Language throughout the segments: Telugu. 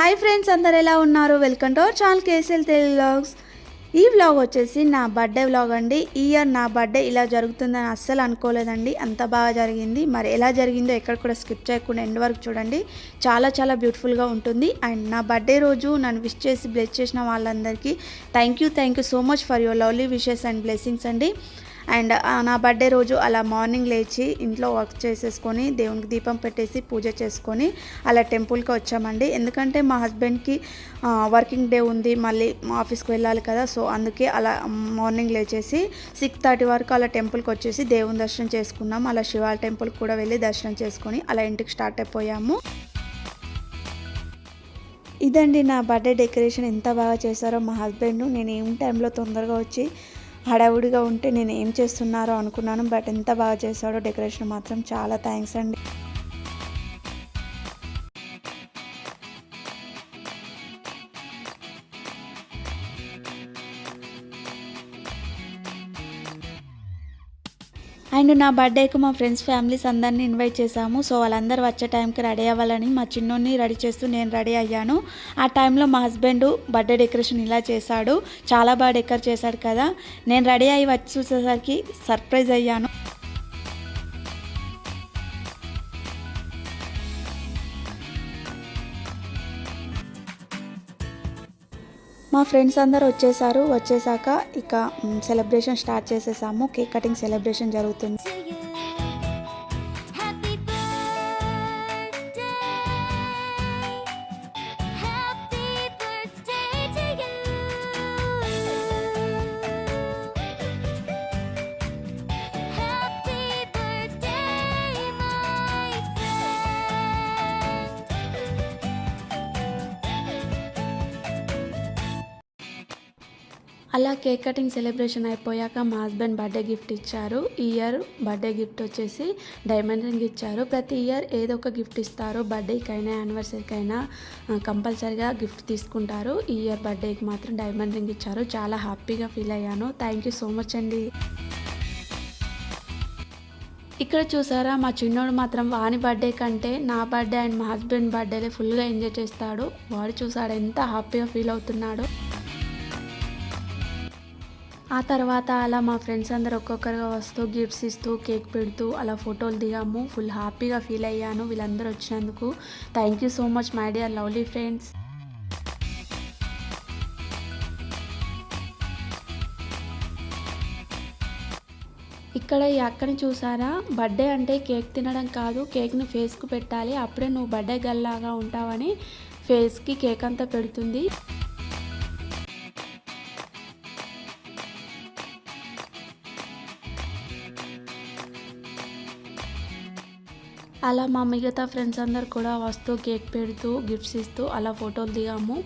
హాయ్ ఫ్రెండ్స్ అందరు ఎలా ఉన్నారు? Welcome to our channel KCL Telugu vlogs. ఈ వ్లాగ్ వచ్చేసి నా బర్త్డే వ్లాగ్ అండి. ఈ ఇయర్ నా బర్త్డే ఇలా జరుగుతుందని అస్సలు అనుకోలేదండి. అంత బాగా జరిగింది. మరి ఎలా జరిగిందో ఎక్కడ కూడా స్కిప్ చేయకుండా ఎండ్ వరకు చూడండి. చాలా చాలా బ్యూటిఫుల్గా ఉంటుంది. అండ్ నా బర్త్డే రోజు నన్ను విష్ చేసి బ్లెస్ చేసిన వాళ్ళందరికీ thank you thank you so much for your lovely wishes and blessings అండి. అండ్ నా బర్త్డే రోజు అలా మార్నింగ్ లేచి ఇంట్లో వర్క్ చేసేసుకొని దేవునికి దీపం పెట్టేసి పూజ చేసుకొని అలా టెంపుల్కి వచ్చామండి. ఎందుకంటే మా హస్బెండ్కి వర్కింగ్ డే ఉంది మళ్ళీ మా ఆఫీస్కి వెళ్ళాలి కదా సో అందుకే అలా మార్నింగ్ లేచేసి సిక్స్ థర్టీ వరకు అలా టెంపుల్కి వచ్చేసి దేవుని దర్శనం చేసుకున్నాం. అలా శివాల టెంపుల్కి కూడా వెళ్ళి దర్శనం చేసుకొని అలా ఇంటికి స్టార్ట్ అయిపోయాము. ఇదండి నా బర్త్డే డెకరేషన్. ఎంత బాగా చేశారో మా హస్బెండ్. నేను ఏం టైంలో తొందరగా వచ్చి హడావుడిగా ఉంటే నేను ఏం చేస్తున్నారో అనుకున్నాను బట్ ఎంత బాగా చేశాడో డెకరేషన్ మాత్రం చాలా థ్యాంక్స్ అండి. అండ్ నా బర్త్డేకి మా ఫ్రెండ్స్ ఫ్యామిలీస్ అందరినీ ఇన్వైట్ చేశాము. సో వాళ్ళందరూ వచ్చే టైంకి రెడీ అవ్వాలని మా చిన్నోని రెడీ చేస్తూ నేను రెడీ అయ్యాను. ఆ టైంలో మా హస్బెండ్ బర్త్డే డెకరేషన్ ఇలా చేశాడు. చాలా బాగా డెకర్ చేశాడు కదా. నేను రెడీ అయ్యి వచ్చి చూసేసరికి సర్ప్రైజ్ అయ్యాను. మా ఫ్రెండ్స్ అందరు వచ్చేసారు. వచ్చేసాక ఇక సెలబ్రేషన్ స్టార్ట్ చేసేసాము. కేక్ కటింగ్ సెలబ్రేషన్ జరుగుతుంది. అలా కేక్ కటింగ్ సెలబ్రేషన్ అయిపోయాక మా హస్బెండ్ బర్త్డే గిఫ్ట్ ఇచ్చారు. ఈ ఇయర్ బర్త్డే గిఫ్ట్ వచ్చేసి డైమండ్ రింగ్ ఇచ్చారు. ప్రతి ఇయర్ ఏదో ఒక గిఫ్ట్ ఇస్తారు. బర్త్డేకైనా యానివర్సరీకైనా కంపల్సరీగా గిఫ్ట్ తీసుకుంటారు. ఈ ఇయర్ బర్త్డేకి మాత్రం డైమండ్ రింగ్ ఇచ్చారు. చాలా హ్యాపీగా ఫీల్ అయ్యాను. థ్యాంక్ యూ సో మచ్ అండి. ఇక్కడ చూసారా మా చిన్నోడు మాత్రం వాని బర్త్డే కంటే నా బర్త్డే అండ్ మా హస్బెండ్ బర్త్డేలే ఫుల్గా ఎంజాయ్ చేస్తాడు. వాడు చూసాడు ఎంత హ్యాపీగా ఫీల్ అవుతున్నాడో. ఆ తర్వాత అలా మా ఫ్రెండ్స్ అందరు ఒక్కొక్కరుగా వస్తూ గిఫ్ట్స్ ఇస్తూ కేక్ పెడుతూ అలా ఫోటోలు దిగాము. ఫుల్ హ్యాపీగా ఫీల్ అయ్యాను. వీళ్ళందరూ వచ్చినందుకు thank you so much my dear lovely friends ఇక్కడ ఈ అక్కని చూసారా? బర్త్డే అంటే కేక్ తినడం కాదు కేక్ను ఫేస్కు పెట్టాలి. అప్పుడే నువ్వు బర్త్డే గల్లాగా ఉంటావని ఫేస్కి కేక్ అంతా పెడుతుంది. అలా మా మిగతా ఫ్రెండ్స్ అందరు కూడా వస్తూ కేక్ పెడుతూ గిఫ్ట్స్ ఇస్తూ అలా ఫోటోలు దిగాము.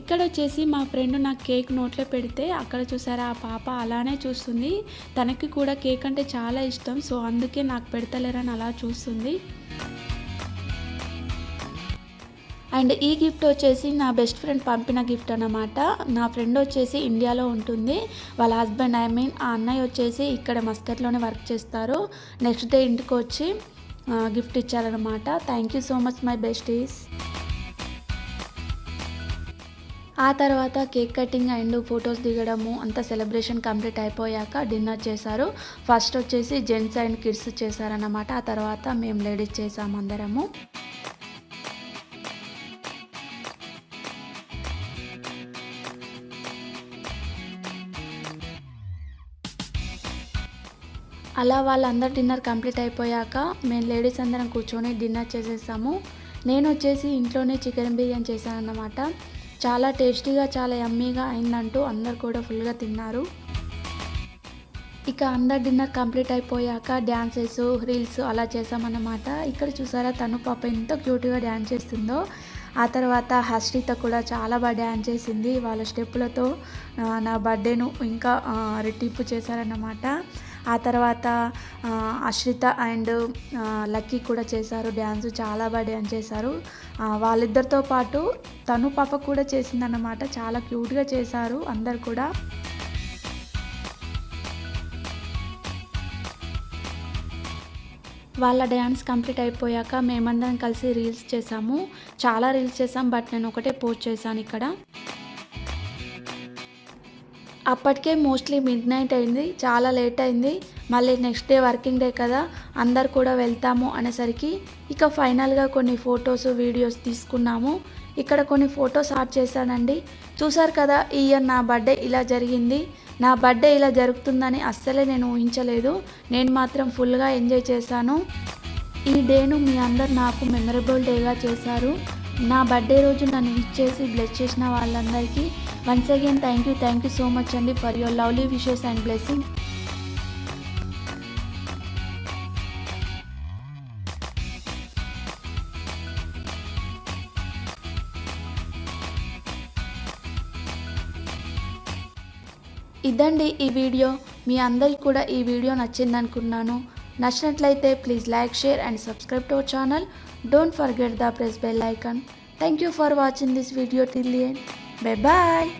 ఇక్కడ వచ్చేసి మా ఫ్రెండ్ నాకు కేక్ నోట్లో పెడితే అక్కడ చూసారా ఆ పాప అలానే చూస్తుంది. తనకి కూడా కేక్ అంటే చాలా ఇష్టం సో అందుకే నాకు పెడతలేరని అలా చూస్తుంది. అండ్ ఈ గిఫ్ట్ వచ్చేసి నా బెస్ట్ ఫ్రెండ్ పంపిన గిఫ్ట్ అనమాట నా ఫ్రెండ్ వచ్చేసి ఇండియాలో ఉంటుంది. వాళ్ళ హస్బెండ్ ఐ మీన్ ఆ అన్నయ్య వచ్చేసి ఇక్కడ మస్కట్లోనే వర్క్ చేస్తారు. నెక్స్ట్ డే ఇంటికి వచ్చి గిఫ్ట్ ఇచ్చారనమాట thank you so much my besties. ఆ తర్వాత కేక్ కటింగ్ అండ్ ఫొటోస్ దిగడము అంత సెలబ్రేషన్ కంప్లీట్ అయిపోయాక డిన్నర్ చేశారు. ఫస్ట్ వచ్చేసి జెంట్స్ అండ్ కిడ్స్ చేశారన్నమాట. ఆ తర్వాత మేము లేడీస్ చేసాము అందరము. అలా వాళ్ళందరూ డిన్నర్ కంప్లీట్ అయిపోయాక మేము లేడీస్ అందరం కూర్చొని డిన్నర్ చేసేసాము. నేను వచ్చేసి ఇంట్లోనే చికెన్ బిర్యానీ చేశాను అన్నమాట చాలా టేస్టీగా చాలా యమ్మీగా అయిందంటూ అందరు కూడా ఫుల్గా తిన్నారు. ఇక అందరు డిన్నర్ కంప్లీట్ అయిపోయాక డ్యాన్సెస్ రీల్స్ అలా చేసామన్నమాట ఇక్కడ చూసారా తను పాప ఎంత క్యూట్గా డ్యాన్స్ చేస్తుందో. ఆ తర్వాత హర్షిత కూడా చాలా బాగా డ్యాన్స్ చేసింది. వాళ్ళ స్టెప్పులతో నా బర్త్డేను ఇంకా రెట్టింపు చేశారన్నమాట. ఆ తర్వాత అశ్రిత అండ్ లక్కీ కూడా చేశారు. డ్యాన్స్ చాలా బాగా డ్యాన్స్ చేశారు. వాళ్ళిద్దరితో పాటు తను పాప కూడా చేసిందన్నమాట. చాలా క్యూట్గా చేశారు అందరు కూడా. వాళ్ళ డ్యాన్స్ కంప్లీట్ అయిపోయాక మేమందరం కలిసి రీల్స్ చేసాము చాలా రీల్స్ చేసాం బట్ నేను ఒకటే పోస్ట్ చేశాను ఇక్కడ. అప్పటికే మోస్ట్లీ మిడ్ నైట్ అయింది. చాలా లేట్ అయింది. మళ్ళీ నెక్స్ట్ డే వర్కింగ్ డే కదా. అందరు కూడా వెళ్తాము అనేసరికి ఇక ఫైనల్గా కొన్ని ఫొటోస్ వీడియోస్ తీసుకున్నాము. ఇక్కడ కొన్ని ఫొటోస్ ఆర్ట్ చేశానండి. చూసారు కదా ఈ ఇయర్ నా బర్త్డే ఇలా జరిగింది. నా బర్త్డే ఇలా జరుగుతుందని అస్సలే నేను ఊహించలేదు. నేను మాత్రం ఫుల్గా ఎంజాయ్ చేశాను. ఈ డేను మీ అందరు నాకు మెమరబుల్ డేగా చేశారు. నా బర్త్డే రోజు నన్ను విచ్ చేసి బ్లెస్ చేసిన వాళ్ళందరికీ once again thank you thank you so much అండి for your lovely wishes and blessing ఇదండి ఈ వీడియో మీ అందరికి కూడా ఈ వీడియో నచ్చిందనుకున్నాను. నచ్చినట్లయితే please like share and subscribe to our channel don't forget the press bell icon thank you for watching this video till end bye bye